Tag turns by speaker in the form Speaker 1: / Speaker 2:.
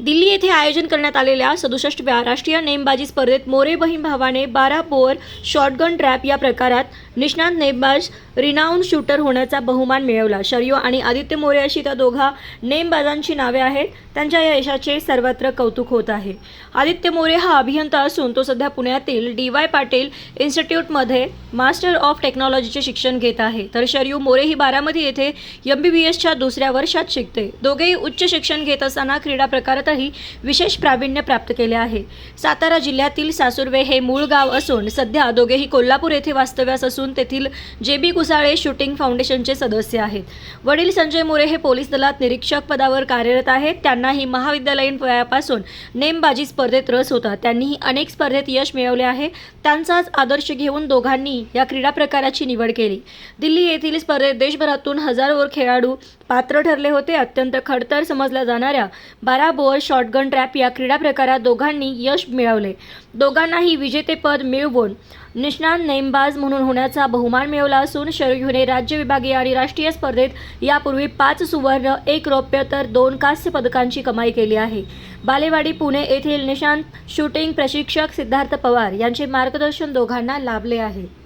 Speaker 1: दिल्ली येथे आयोजन करण्यात आलेल्या सदुसष्टव्या राष्ट्रीय नेमबाजी स्पर्धेत मोरे बहीण भावाने बारा बोअर शॉटगन ट्रॅप या प्रकारात निष्णात नेमबाज रिनाऊन शूटर होण्याचा बहुमान मिळवला. शर्यू आणि आदित्य मोरे अशी त्या दोघा नेमबाजांची नावे आहेत. त्यांच्या या यशाचे सर्वत्र कौतुक होत आहे. आदित्य मोरे हा अभियंता असून तो सध्या पुण्यातील डी वाय पाटील इन्स्टिट्यूटमध्ये मास्टर ऑफ टेक्नॉलॉजीचे शिक्षण घेत आहे. तर शर्यू मोरे ही बारामती येथे एम बी बी एसच्या दुसऱ्या वर्षात शिकते. दोघेही उच्च शिक्षण घेत असताना क्रीडा क्षेत्रातही विशेष प्रावीण्य प्राप्त केले आहे. सातारा जिल्ह्यातील सासुर्वे हे मूळ गाव असून सध्या दोघेही कोल्हापूर येथे वास्तव्यास असून तेथील जे बी कुसाळे शूटिंग फाउंडेशनचे सदस्य आहेत. वडील संजय मोरे हे पोलीस दलात निरीक्षक पदावर कार्यरत आहेत. त्यांनाही महाविद्यालयीन वयापासून नेमबाजी स्पर्धेत रस होता. त्यांनीही अनेक स्पर्धेत यश मिळवले आहे. त्यांचाच आदर्श घेऊन दोघांनी या क्रीडा प्रकाराची निवड केली. दिल्ली येथील स्पर्धेत देशभरातून हजारोवर खेळाडू पात्र ठरले होते. अत्यंत खडतर समजल्या जाणाऱ्या बारा बोअर शॉटगन ट्रॅप या क्रीडा प्रकारात दोघांनी यश मिळवले. दोघांनाही विजेतेपद मिळवून निष्णात नेमबाज म्हणून होण्याचा बहुमान मिळवला असून शरयूने राज्य विभागीय आणि राष्ट्रीय स्पर्धेत यापूर्वी पाच सुवर्ण एक रौप्य तर दोन कांस्य पदकांची कमाई केली आहे. बालेवाडी पुणे येथील निशांत शूटिंग प्रशिक्षक सिद्धार्थ पवार यांचे मार्गदर्शन दोघांना लाभले आहे.